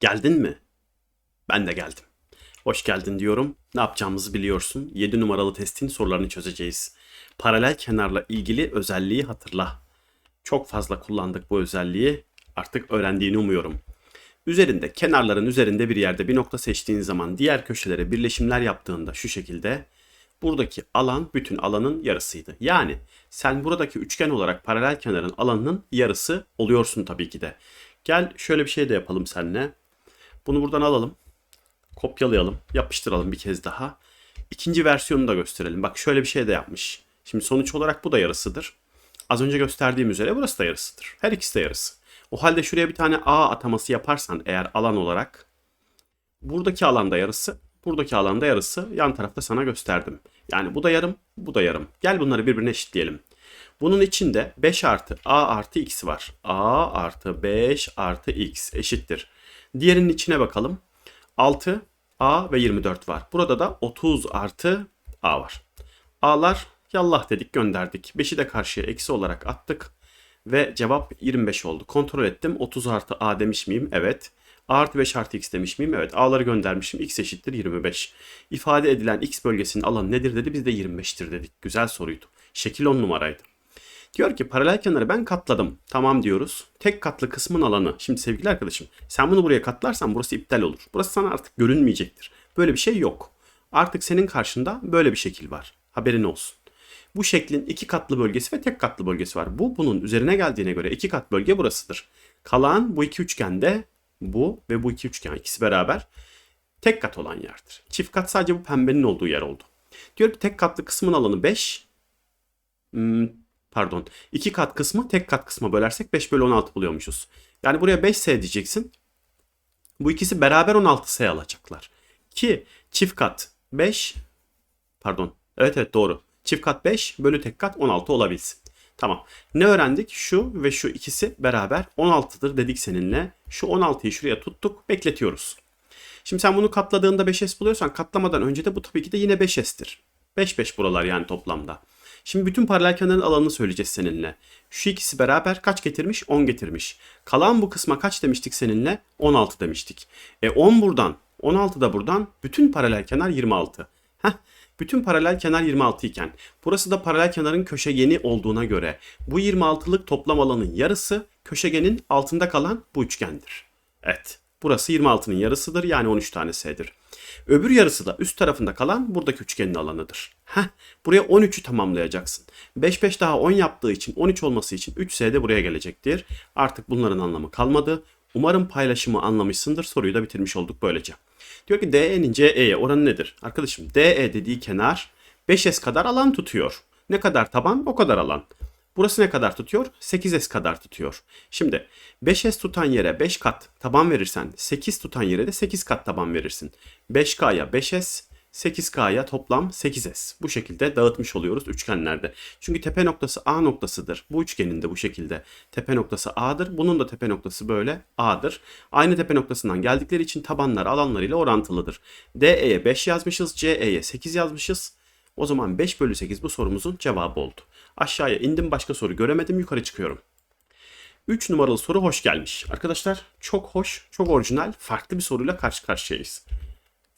Geldin mi? Ben de geldim. Hoş geldin diyorum. Ne yapacağımızı biliyorsun. 7 numaralı testin sorularını çözeceğiz. Paralel kenarla ilgili özelliği hatırla. Çok fazla kullandık bu özelliği. Artık öğrendiğini umuyorum. Üzerinde, kenarların üzerinde bir yerde bir nokta seçtiğin zaman diğer köşelere birleşimler yaptığında şu şekilde buradaki alan bütün alanın yarısıydı. Yani sen buradaki üçgen olarak paralel kenarın alanının yarısı oluyorsun tabii ki de. Gel şöyle bir şey de yapalım seninle. Bunu buradan alalım. Kopyalayalım. Yapıştıralım bir kez daha. İkinci versiyonunu da gösterelim. Bak şöyle bir şey de yapmış. Şimdi sonuç olarak bu da yarısıdır. Az önce gösterdiğim üzere burası da yarısıdır. Her ikisi de yarısı. O halde şuraya bir tane A ataması yaparsan eğer alan olarak buradaki alanda yarısı, buradaki alanda yarısı yan tarafta sana gösterdim. Yani bu da yarım, bu da yarım. Gel bunları birbirine eşitleyelim. Bunun içinde 5 artı A artı X var. A artı 5 artı X eşittir. Diğerinin içine bakalım. 6 A ve 24 var. Burada da 30 artı A var. A'lar yallah dedik gönderdik. 5'i de karşıya eksi olarak attık. Ve cevap 25 oldu. Kontrol ettim. 30 artı A demiş miyim? Evet. A artı 5 artı X demiş miyim? Evet. A'ları göndermişim. X eşittir 25. İfade edilen X bölgesinin alanı nedir dedi. Biz de 25'tir dedik. Güzel soruydu. Şekil 10 numaraydı. Diyor ki paralel kenarı ben katladım. Tamam diyoruz. Tek katlı kısmın alanı. Şimdi sevgili arkadaşım sen bunu buraya katlarsan burası iptal olur. Burası sana artık görünmeyecektir. Böyle bir şey yok. Artık senin karşında böyle bir şekil var. Haberin olsun. Bu şeklin iki katlı bölgesi ve tek katlı bölgesi var. Bu bunun üzerine geldiğine göre iki kat bölge burasıdır. Kalan bu iki üçgende bu ve bu iki üçgen ikisi beraber tek kat olan yerdir. Çift kat sadece bu pembenin olduğu yer oldu. Diyor ki tek katlı kısmın alanı 5. Pardon. iki kat kısmı tek kat kısma bölersek 5 bölü 16 buluyormuşuz. Yani buraya 5S diyeceksin. Bu ikisi beraber 16S alacaklar. Ki çift kat 5 pardon evet evet doğru. Çift kat 5 bölü tek kat 16 olabilsin. Tamam. Ne öğrendik? Şu ve şu ikisi beraber 16'dır dedik seninle. Şu 16'yı şuraya tuttuk. Bekletiyoruz. Şimdi sen bunu katladığında 5S buluyorsan katlamadan önce de bu tabii ki de yine 5S'tir. 5 5 buralar yani toplamda. Şimdi bütün paralel kenarın alanını söyleyeceğiz seninle. Şu ikisi beraber kaç getirmiş? 10 getirmiş. Kalan bu kısma kaç demiştik seninle? 16 demiştik. E 10 buradan, 16 da buradan. Bütün paralel kenar 26. Heh, bütün paralel kenar 26 iken burası da paralel kenarın köşegeni olduğuna göre bu 26'lık toplam alanın yarısı köşegenin altında kalan bu üçgendir. Evet. Burası 26'nın yarısıdır yani 13 tane S'dir. Öbür yarısı da üst tarafında kalan buradaki üçgenin alanıdır. Heh, buraya 13'ü tamamlayacaksın. 5 5 daha 10 yaptığı için 13 olması için 3S de buraya gelecektir. Artık bunların anlamı kalmadı. Umarım paylaşımı anlamışsındır. Soruyu da bitirmiş olduk böylece. Diyor ki DE'nin CE'ye oranı nedir? Arkadaşım DE dediği kenar 5S kadar alan tutuyor. Ne kadar taban o kadar alan. Burası ne kadar tutuyor? 8S kadar tutuyor. Şimdi 5S tutan yere 5 kat taban verirsen 8 tutan yere de 8 kat taban verirsin. 5K'ya 5S, 8K'ya toplam 8S. Bu şekilde dağıtmış oluyoruz üçgenlerde. Çünkü tepe noktası A noktasıdır. Bu üçgenin de bu şekilde tepe noktası A'dır. Bunun da tepe noktası böyle A'dır. Aynı tepe noktasından geldikleri için tabanlar alanlarıyla orantılıdır. DE'ye 5 yazmışız, CE'ye 8 yazmışız. O zaman 5 bölü 8 bu sorumuzun cevabı oldu. Aşağıya indim başka soru göremedim yukarı çıkıyorum. 3 numaralı soru hoş gelmiş. Arkadaşlar çok hoş, çok orijinal, farklı bir soruyla karşı karşıyayız.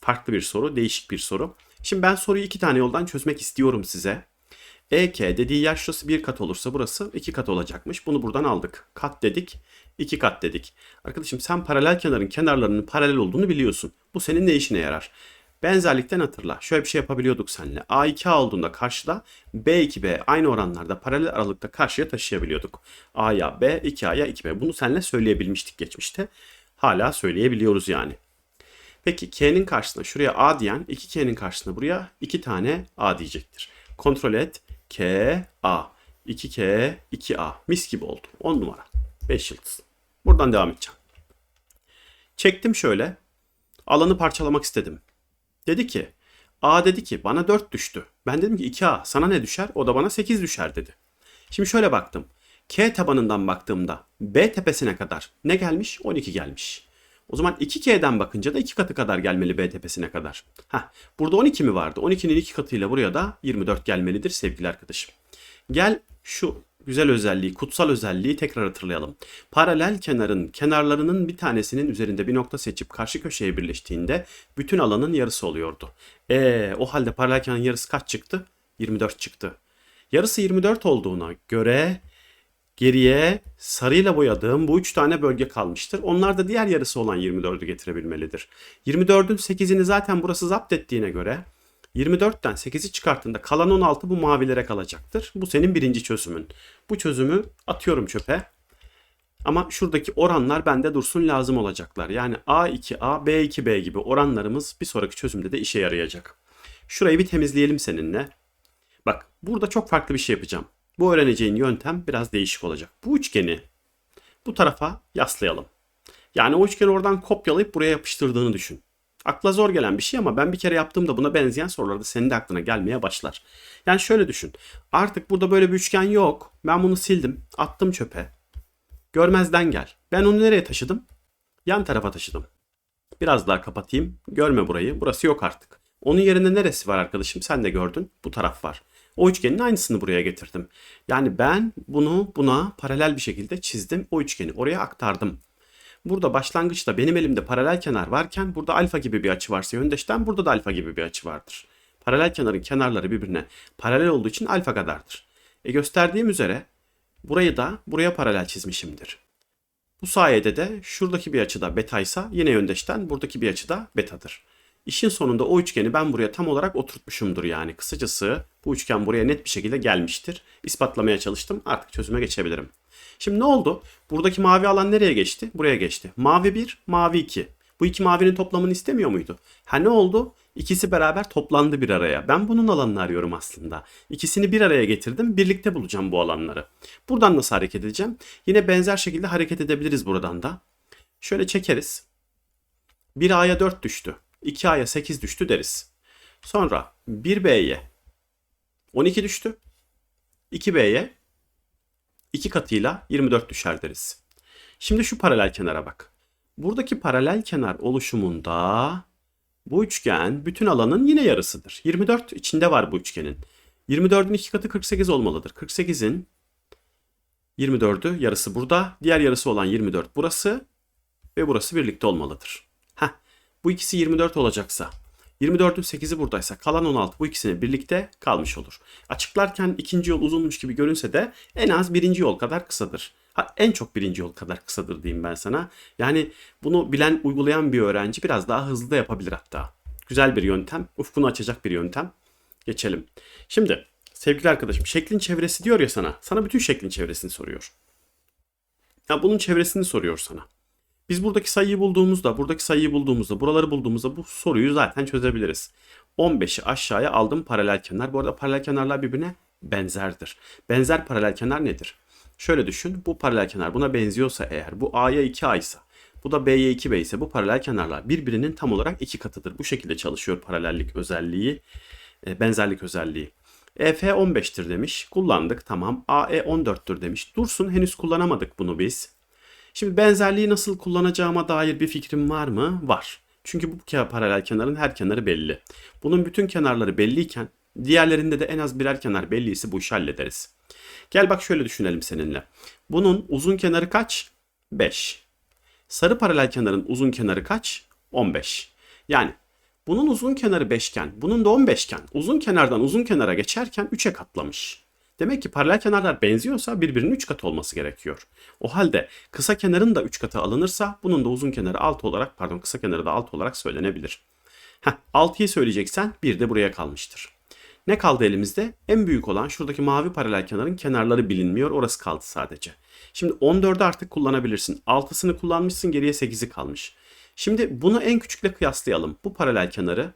Farklı bir soru, değişik bir soru. Şimdi ben soruyu iki tane yoldan çözmek istiyorum size. EK dediği yer şurası bir kat olursa burası iki kat olacakmış. Bunu buradan aldık. Kat dedik, iki kat dedik. Arkadaşım sen paralel kenarın kenarlarının paralel olduğunu biliyorsun. Bu senin ne işine yarar? Benzerlikten hatırla. Şöyle bir şey yapabiliyorduk seninle. A2A olduğunda karşıda B2B aynı oranlarda paralel aralıkta karşıya taşıyabiliyorduk. A'ya B, 2A'ya 2B. Bunu seninle söyleyebilmiştik geçmişte. Hala söyleyebiliyoruz yani. Peki K'nin karşısına şuraya A diyen 2K'nin karşısına buraya 2 tane A diyecektir. Kontrol et. K, A. 2K, 2A. Mis gibi oldu. 10 numara. 5 yıldız. Buradan devam edeceğim. Çektim şöyle. Alanı parçalamak istedim. Dedi ki A dedi ki bana 4 düştü. Ben dedim ki 2A sana ne düşer? O da bana 8 düşer dedi. Şimdi şöyle baktım. K tabanından baktığımda B tepesine kadar ne gelmiş? 12 gelmiş. O zaman 2K'den bakınca da 2 katı kadar gelmeli B tepesine kadar. Heh, burada 12 mi vardı? 12'nin 2 katıyla buraya da 24 gelmelidir sevgili arkadaşım. Gel şu güzel özelliği, kutsal özelliği tekrar hatırlayalım. Paralel kenarın kenarlarının bir tanesinin üzerinde bir nokta seçip karşı köşeye birleştiğinde bütün alanın yarısı oluyordu. E o halde paralel kenarın yarısı kaç çıktı? 24 çıktı. Yarısı 24 olduğuna göre geriye sarıyla boyadığım bu üç tane bölge kalmıştır. Onlar da diğer yarısı olan 24'ü getirebilmelidir. 24'ün 8'ini zaten burası zapt ettiğine göre 24'ten 8'i çıkarttığında kalan 16 bu mavilere kalacaktır. Bu senin birinci çözümün. Bu çözümü atıyorum çöpe. Ama şuradaki oranlar bende dursun lazım olacaklar. Yani A2A, B2B gibi oranlarımız bir sonraki çözümde de işe yarayacak. Şurayı bir temizleyelim seninle. Bak burada çok farklı bir şey yapacağım. Bu öğreneceğin yöntem biraz değişik olacak. Bu üçgeni bu tarafa yaslayalım. Yani o üçgeni oradan kopyalayıp buraya yapıştırdığını düşün. Akla zor gelen bir şey ama ben bir kere yaptığımda buna benzeyen sorularda senin de aklına gelmeye başlar. Yani şöyle düşün. Artık burada böyle bir üçgen yok. Ben bunu sildim. Attım çöpe. Görmezden gel. Ben onu nereye taşıdım? Yan tarafa taşıdım. Biraz daha kapatayım. Görme burayı. Burası yok artık. Onun yerine neresi var arkadaşım? Sen de gördün. Bu taraf var. O üçgenin aynısını buraya getirdim. Yani ben bunu buna paralel bir şekilde çizdim. O üçgeni oraya aktardım. Burada başlangıçta benim elimde paralel kenar varken burada alfa gibi bir açı varsa yöndeşten burada da alfa gibi bir açı vardır. Paralel kenarın kenarları birbirine paralel olduğu için alfa kadardır. E gösterdiğim üzere burayı da buraya paralel çizmişimdir. Bu sayede de şuradaki bir açıda betaysa yine yöndeşten buradaki bir açıda betadır. İşin sonunda o üçgeni ben buraya tam olarak oturtmuşumdur yani. Kısacası bu üçgen buraya net bir şekilde gelmiştir. İspatlamaya çalıştım. Artık çözüme geçebilirim. Şimdi ne oldu? Buradaki mavi alan nereye geçti? Buraya geçti. Mavi 1, mavi 2. Bu iki mavinin toplamını istemiyor muydu? Ha ne oldu? İkisi beraber toplandı bir araya. Ben bunun alanını arıyorum aslında. İkisini bir araya getirdim. Birlikte bulacağım bu alanları. Buradan nasıl hareket edeceğim? Yine benzer şekilde hareket edebiliriz buradan da. Şöyle çekeriz. 1A'ya 4 düştü. 2A'ya 8 düştü deriz. Sonra 1B'ye 12 düştü. 2B'ye 2 katıyla 24 düşer deriz. Şimdi şu paralel kenara bak. Buradaki paralel kenar oluşumunda bu üçgen bütün alanın yine yarısıdır. 24 içinde var bu üçgenin. 24'ün 2 katı 48 olmalıdır. 48'in 24'ü yarısı burada. Diğer yarısı olan 24 burası ve burası birlikte olmalıdır. Heh, bu ikisi 24 olacaksa 24'ün 8'i buradaysa kalan 16 bu ikisini birlikte kalmış olur. Açıklarken ikinci yol uzunmuş gibi görünse de en az birinci yol kadar kısadır. Ha, en çok birinci yol kadar kısadır diyeyim ben sana. Yani bunu bilen, uygulayan bir öğrenci biraz daha hızlı da yapabilir hatta. Güzel bir yöntem, ufkunu açacak bir yöntem. Geçelim. Şimdi sevgili arkadaşım şeklin çevresi diyor ya sana. Sana bütün şeklin çevresini soruyor. Ya bunun çevresini soruyor sana. Biz buradaki sayıyı bulduğumuzda, buradaki sayıyı bulduğumuzda, buraları bulduğumuzda bu soruyu zaten çözebiliriz. 15'i aşağıya aldım paralel kenar. Bu arada paralel kenarlar birbirine benzerdir. Benzer paralel kenar nedir? Şöyle düşün. Bu paralel kenar buna benziyorsa eğer bu A'ya 2A ise bu da B'ye 2B ise bu paralel kenarlar birbirinin tam olarak iki katıdır. Bu şekilde çalışıyor paralellik özelliği, e, benzerlik özelliği. EF 15'tir demiş. Kullandık tamam. AE 14'tür demiş. Dursun henüz kullanamadık bunu biz. Şimdi benzerliği nasıl kullanacağıma dair bir fikrim var mı? Var. Çünkü bu paralel kenarın her kenarı belli. Bunun bütün kenarları belliyken diğerlerinde de en az birer kenar belliyse bu işi hallederiz. Gel bak şöyle düşünelim seninle. Bunun uzun kenarı kaç? 5. Sarı paralel kenarın uzun kenarı kaç? 15. Yani bunun uzun kenarı 5 iken, bunun da 15 iken uzun kenardan uzun kenara geçerken 3'e katlamış. Demek ki paralel kenarlar benziyorsa birbirinin 3 katı olması gerekiyor. O halde kısa kenarın da 3 katı alınırsa bunun da uzun kenarı 6 olarak pardon kısa kenarı da 6 olarak söylenebilir. Heh, 6'yı söyleyeceksen bir de buraya kalmıştır. Ne kaldı elimizde? En büyük olan şuradaki mavi paralel kenarın kenarları bilinmiyor. Orası kaldı sadece. Şimdi 14'ü artık kullanabilirsin. 6'sını kullanmışsın geriye 8'i kalmış. Şimdi bunu en küçükle kıyaslayalım. Bu paralel kenarı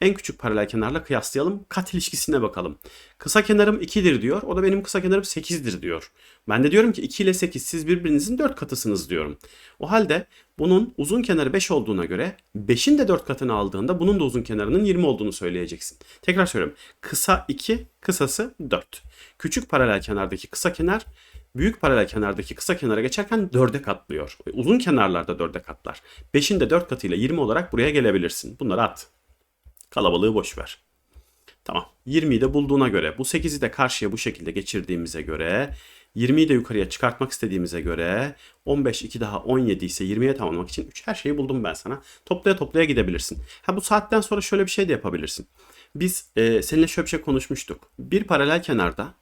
en küçük paralel kenarla kıyaslayalım. Kat ilişkisine bakalım. Kısa kenarım 2'dir diyor. O da benim kısa kenarım 8'dir diyor. Ben de diyorum ki 2 ile 8 siz birbirinizin 4 katısınız diyorum. O halde bunun uzun kenarı 5 olduğuna göre 5'in de 4 katını aldığında bunun da uzun kenarının 20 olduğunu söyleyeceksin. Tekrar söylüyorum. Kısa 2, kısası 4. Küçük paralel kenardaki kısa kenar büyük paralel kenardaki kısa kenara geçerken 4'e katlıyor. Uzun kenarlarda 4'e katlar. 5'in de 4 katıyla 20 olarak buraya gelebilirsin. Bunları at. Kalabalığı boş ver. Tamam. 20'yi de bulduğuna göre bu 8'i de karşıya bu şekilde geçirdiğimize göre 20'yi de yukarıya çıkartmak istediğimize göre 15 2 daha 17 ise 20'ye tamamlamak için 3 her şeyi buldum ben sana. Toplaya toplaya gidebilirsin. Ha bu saatten sonra şöyle bir şey de yapabilirsin. Biz e, seninle şöyle bir şey konuşmuştuk. Bir paralel kenarda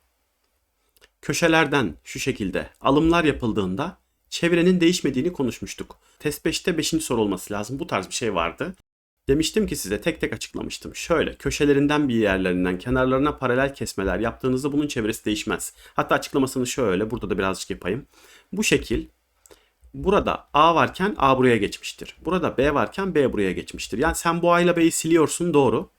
köşelerden şu şekilde alımlar yapıldığında çevrenin değişmediğini konuşmuştuk. Test 5'te 5. soru olması lazım. Bu tarz bir şey vardı. Demiştim ki size tek tek açıklamıştım. Şöyle köşelerinden bir yerlerinden kenarlarına paralel kesmeler yaptığınızda bunun çevresi değişmez. Hatta açıklamasını şöyle burada da birazcık yapayım. Bu şekil burada A varken A buraya geçmiştir. Burada B varken B buraya geçmiştir. Yani sen bu A ile B'yi siliyorsun doğru.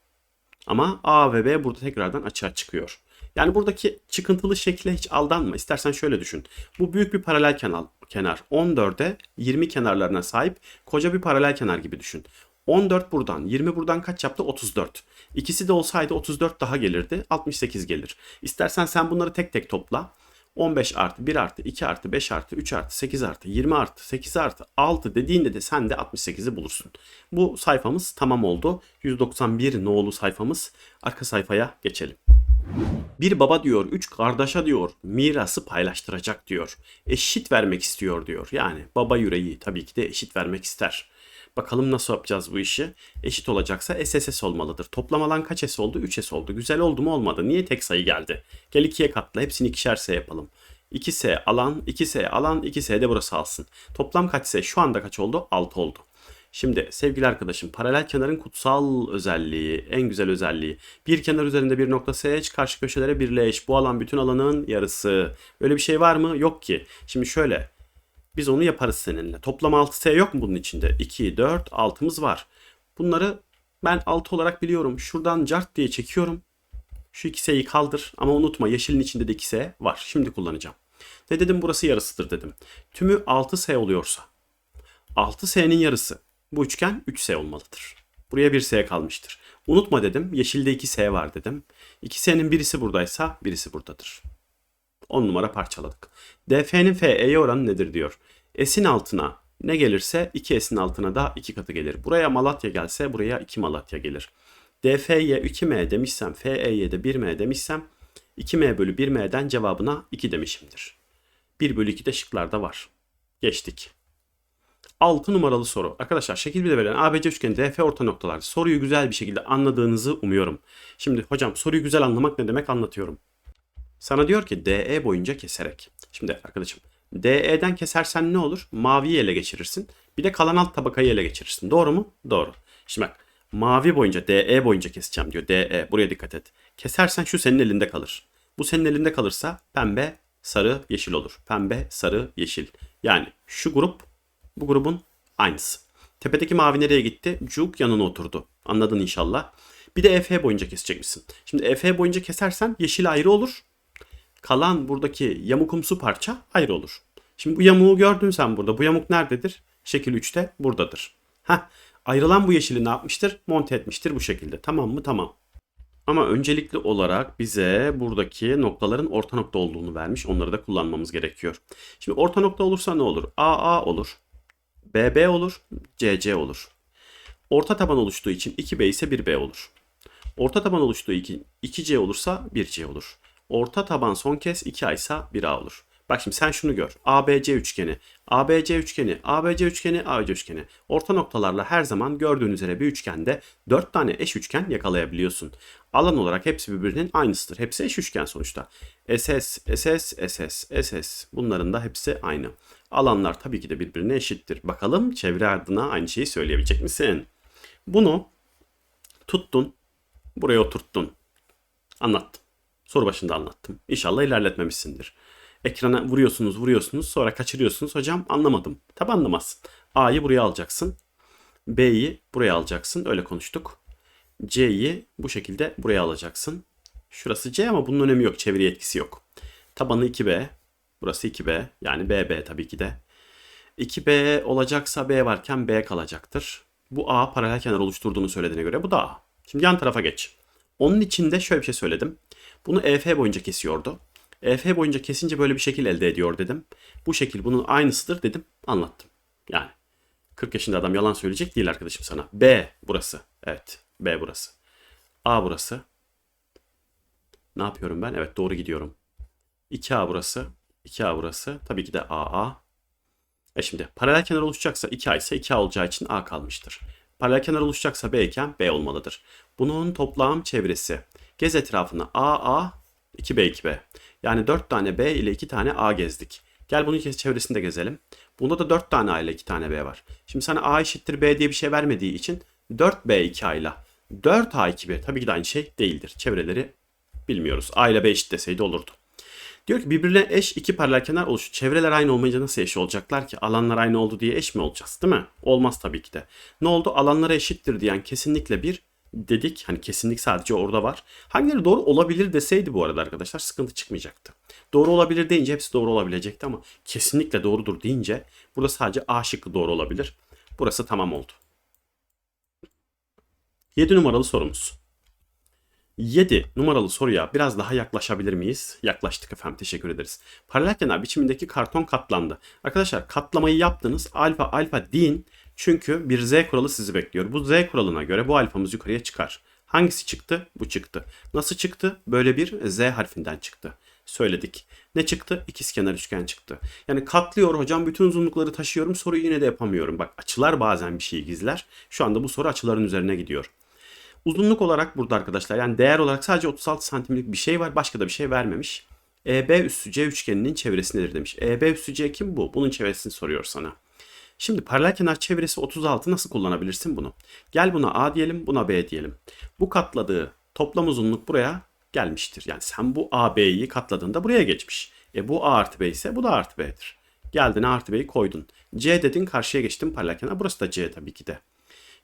Ama A ve B burada tekrardan açığa çıkıyor. Yani buradaki çıkıntılı şekle hiç aldanma. İstersen şöyle düşün. Bu büyük bir paralel kenar. kenar. 14'e 20 kenarlarına sahip koca bir paralel kenar gibi düşün. 14 buradan, 20 buradan kaç yaptı? 34. İkisi de olsaydı 34 daha gelirdi. 68 gelir. İstersen sen bunları tek tek topla. 15 artı 1 artı 2 artı 5 artı 3 artı 8 artı 20 artı 8 artı 6 dediğinde de sen de 68'i bulursun. Bu sayfamız tamam oldu. 191 nolu sayfamız. Arka sayfaya geçelim. Bir baba diyor, üç kardeşe diyor, mirası paylaştıracak diyor. Eşit vermek istiyor diyor. Yani baba yüreği tabii ki de eşit vermek ister. Bakalım nasıl yapacağız bu işi? Eşit olacaksa SSS olmalıdır. Toplam alan kaç S oldu? 3 S oldu. Güzel oldu mu olmadı. Niye tek sayı geldi? Gel 2'ye katla. Hepsini ikişer S yapalım. 2S alan, 2S alan, 2S de burası alsın. Toplam kaç S? Şu anda kaç oldu? 6 oldu. Şimdi sevgili arkadaşım paralel kenarın kutsal özelliği, en güzel özelliği. Bir kenar üzerinde bir nokta seç, karşı köşelere birleş. Bu alan bütün alanın yarısı. Öyle bir şey var mı? Yok ki. Şimdi şöyle biz onu yaparız seninle. Toplam 6S yok mu bunun içinde? 2, 4, 6'mız var. Bunları ben 6 olarak biliyorum. Şuradan cart diye çekiyorum. Şu 2S'yi kaldır ama unutma yeşilin içinde de 2S var. Şimdi kullanacağım. Ne dedim burası yarısıdır dedim. Tümü 6S oluyorsa 6S'nin yarısı bu üçgen 3S olmalıdır. Buraya 1S kalmıştır. Unutma dedim. Yeşilde 2S var dedim. 2S'nin birisi buradaysa birisi buradadır. 10 numara parçaladık. DF'nin FE'ye oranı nedir diyor. S'in altına ne gelirse 2S'in altına da 2 katı gelir. Buraya Malatya gelse buraya 2 Malatya gelir. DF'ye 2M demişsem FE'ye de 1M demişsem 2M bölü 1M'den cevabına 2 demişimdir. 1 bölü 2 de şıklarda var. Geçtik. 6 numaralı soru. Arkadaşlar şekil bir de verilen ABC üçgeni DF orta noktalar. Soruyu güzel bir şekilde anladığınızı umuyorum. Şimdi hocam soruyu güzel anlamak ne demek anlatıyorum. Sana diyor ki DE boyunca keserek. Şimdi arkadaşım DE'den kesersen ne olur? Maviyi ele geçirirsin. Bir de kalan alt tabakayı ele geçirirsin. Doğru mu? Doğru. Şimdi bak mavi boyunca DE boyunca keseceğim diyor. DE buraya dikkat et. Kesersen şu senin elinde kalır. Bu senin elinde kalırsa pembe, sarı, yeşil olur. Pembe, sarı, yeşil. Yani şu grup bu grubun aynısı. Tepedeki mavi nereye gitti? Cuk yanına oturdu. Anladın inşallah. Bir de EF boyunca kesecekmişsin. Şimdi EF boyunca kesersen yeşil ayrı olur. Kalan buradaki yamukumsu parça ayrı olur. Şimdi bu yamuğu gördün sen burada. Bu yamuk nerededir? Şekil 3'te buradadır. Heh, ayrılan bu yeşili ne yapmıştır? Monte etmiştir bu şekilde. Tamam mı? Tamam. Ama öncelikli olarak bize buradaki noktaların orta nokta olduğunu vermiş. Onları da kullanmamız gerekiyor. Şimdi orta nokta olursa ne olur? AA olur. BB olur, CC olur. Orta taban oluştuğu için 2B ise 1B olur. Orta taban oluştuğu için 2C olursa 1C olur. Orta taban son kez 2A ise 1A olur. Bak şimdi sen şunu gör. ABC üçgeni, ABC üçgeni, ABC üçgeni, ABC üçgeni. Orta noktalarla her zaman gördüğün üzere bir üçgende 4 tane eş üçgen yakalayabiliyorsun. Alan olarak hepsi birbirinin aynısıdır. Hepsi eş üçgen sonuçta. SS, SS, SS, SS. Bunların da hepsi aynı. Alanlar tabii ki de birbirine eşittir. Bakalım çevre adına aynı şeyi söyleyebilecek misin? Bunu tuttun, buraya oturttun. Anlattım. Soru başında anlattım. İnşallah ilerletmemişsindir. Ekrana vuruyorsunuz, vuruyorsunuz, sonra kaçırıyorsunuz. Hocam anlamadım. Tabi anlamazsın. A'yı buraya alacaksın. B'yi buraya alacaksın. Öyle konuştuk. C'yi bu şekilde buraya alacaksın. Şurası C ama bunun önemi yok. Çeviri etkisi yok. Tabanı 2B. Burası 2B. Yani BB tabii ki de. 2B olacaksa B varken B kalacaktır. Bu A paralel kenar oluşturduğunu söylediğine göre bu da A. Şimdi yan tarafa geç. Onun içinde şöyle bir şey söyledim. Bunu EF boyunca kesiyordu. EF boyunca kesince böyle bir şekil elde ediyor dedim. Bu şekil bunun aynısıdır dedim. Anlattım. Yani 40 yaşında adam yalan söyleyecek değil arkadaşım sana. B burası. Evet. B burası. A burası. Ne yapıyorum ben? Evet doğru gidiyorum. 2A burası. 2A burası. Tabii ki de AA. E şimdi paralel kenar oluşacaksa 2A ise 2A olacağı için A kalmıştır. Paralel kenar oluşacaksa B iken B olmalıdır. Bunun toplam çevresi. Gez etrafını AA 2B 2B. Yani 4 tane B ile 2 tane A gezdik. Gel bunun çevresini de gezelim. Bunda da 4 tane A ile 2 tane B var. Şimdi sana A eşittir B diye bir şey vermediği için 4B 2A ile 4A 2B tabii ki de aynı şey değildir. Çevreleri bilmiyoruz. A ile B eşit deseydi olurdu. Diyor ki birbirine eş iki paralel kenar oluşu. Çevreler aynı olmayınca nasıl eş olacaklar ki? Alanlar aynı oldu diye eş mi olacağız değil mi? Olmaz tabii ki de. Ne oldu? Alanlara eşittir diyen kesinlikle bir dedik. Hani kesinlik sadece orada var. Hangileri doğru olabilir deseydi bu arada arkadaşlar sıkıntı çıkmayacaktı. Doğru olabilir deyince hepsi doğru olabilecekti ama kesinlikle doğrudur deyince burada sadece A şıkkı doğru olabilir. Burası tamam oldu. 7 numaralı sorumuz. 7 numaralı soruya biraz daha yaklaşabilir miyiz? Yaklaştık efendim teşekkür ederiz. Paralel kenar biçimindeki karton katlandı. Arkadaşlar katlamayı yaptınız. Alfa alfa deyin. Çünkü bir z kuralı sizi bekliyor. Bu z kuralına göre bu alfamız yukarıya çıkar. Hangisi çıktı? Bu çıktı. Nasıl çıktı? Böyle bir z harfinden çıktı. Söyledik. Ne çıktı? İkizkenar üçgen çıktı. Yani katlıyor hocam bütün uzunlukları taşıyorum soruyu yine de yapamıyorum. Bak açılar bazen bir şey gizler. Şu anda bu soru açıların üzerine gidiyor. Uzunluk olarak burada arkadaşlar yani değer olarak sadece 36 santimlik bir şey var. Başka da bir şey vermemiş. EB üssü C üçgeninin çevresindedir demiş. EB üssü C kim bu? Bunun çevresini soruyor sana. Şimdi paralel kenar çevresi 36 nasıl kullanabilirsin bunu? Gel buna A diyelim, buna B diyelim. Bu katladığı toplam uzunluk buraya gelmiştir. Yani sen bu AB'yi katladığında buraya geçmiş. E bu A artı B ise bu da artı B'dir. Geldin A artı B'yi koydun. C dedin karşıya geçtin paralel kenar. Burası da C tabii ki de.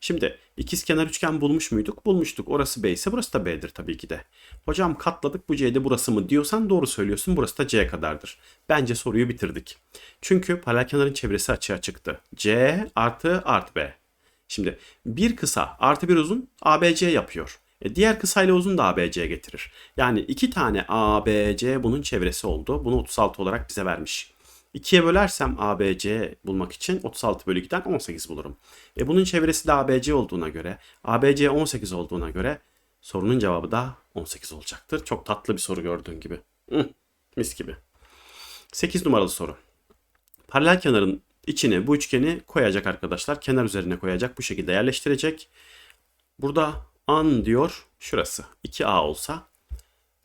Şimdi ikiz kenar üçgen bulmuş muyduk? Bulmuştuk. Orası B ise burası da B'dir tabii ki de. Hocam katladık bu C'de burası mı diyorsan doğru söylüyorsun. Burası da C kadardır. Bence soruyu bitirdik. Çünkü paralel kenarın çevresi açığa çıktı. C artı artı B. Şimdi bir kısa artı bir uzun ABC yapıyor. E diğer kısayla uzun da ABC getirir. Yani iki tane ABC bunun çevresi oldu. Bunu 36 olarak bize vermiş. 2'ye bölersem ABC bulmak için 36 bölü 2'den 18 bulurum. E bunun çevresi de ABC olduğuna göre, ABC 18 olduğuna göre sorunun cevabı da 18 olacaktır. Çok tatlı bir soru gördüğün gibi. Hı, mis gibi. 8 numaralı soru. Paralel kenarın içine bu üçgeni koyacak arkadaşlar. Kenar üzerine koyacak. Bu şekilde yerleştirecek. Burada an diyor şurası. 2A olsa.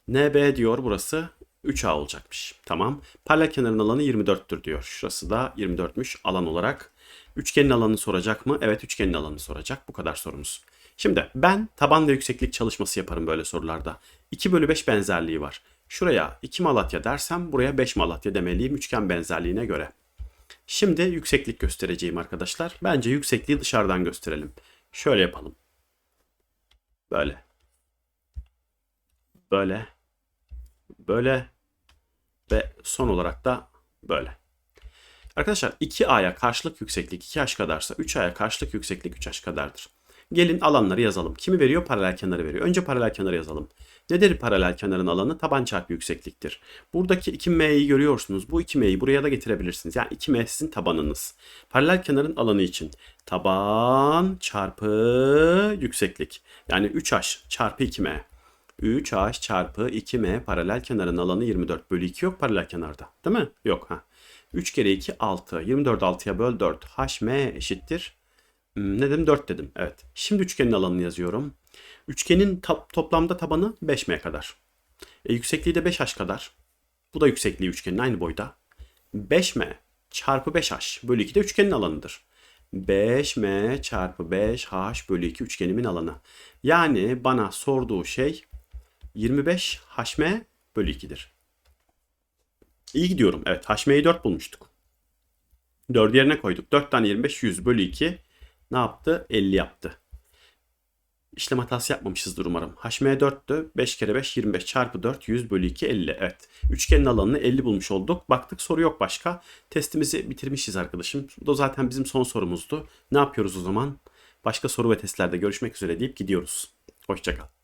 NB diyor burası 3A olacakmış. Tamam. Paralel kenarın alanı 24'tür diyor. Şurası da 24'müş alan olarak. Üçgenin alanını soracak mı? Evet üçgenin alanını soracak. Bu kadar sorumuz. Şimdi ben taban ve yükseklik çalışması yaparım böyle sorularda. 2 bölü 5 benzerliği var. Şuraya 2 Malatya dersem buraya 5 Malatya demeliyim üçgen benzerliğine göre. Şimdi yükseklik göstereceğim arkadaşlar. Bence yüksekliği dışarıdan gösterelim. Şöyle yapalım. Böyle. Böyle böyle ve son olarak da böyle. Arkadaşlar 2A'ya karşılık yükseklik 2H kadarsa 3A'ya karşılık yükseklik 3H kadardır. Gelin alanları yazalım. Kimi veriyor? Paralel kenarı veriyor. Önce paralel kenarı yazalım. Nedir paralel kenarın alanı? Taban çarpı yüksekliktir. Buradaki 2M'yi görüyorsunuz. Bu 2M'yi buraya da getirebilirsiniz. Yani 2M sizin tabanınız. Paralel kenarın alanı için taban çarpı yükseklik. Yani 3H çarpı 2M. 3h çarpı 2m paralel kenarın alanı 24 bölü 2 yok paralel kenarda. Değil mi? Yok. ha. 3 kere 2 6. 24 6'ya böl 4. hm eşittir. Hmm, ne dedim? 4 dedim. Evet. Şimdi üçgenin alanını yazıyorum. Üçgenin toplamda tabanı 5m kadar. E, yüksekliği de 5h kadar. Bu da yüksekliği üçgenin aynı boyda. 5m çarpı 5h bölü 2 de üçgenin alanıdır. 5m çarpı 5h bölü 2 üçgenimin alanı. Yani bana sorduğu şey 25 HM bölü 2'dir. İyi gidiyorum. Evet HM'yi 4 bulmuştuk. 4 yerine koyduk. 4 tane 25 100 bölü 2 ne yaptı? 50 yaptı. İşlem hatası yapmamışızdır umarım. HM 4'tü. 5 kere 5 25 çarpı 4 100 bölü 2 50. Evet. Üçgenin alanını 50 bulmuş olduk. Baktık soru yok başka. Testimizi bitirmişiz arkadaşım. Bu da zaten bizim son sorumuzdu. Ne yapıyoruz o zaman? Başka soru ve testlerde görüşmek üzere deyip gidiyoruz. Hoşçakal.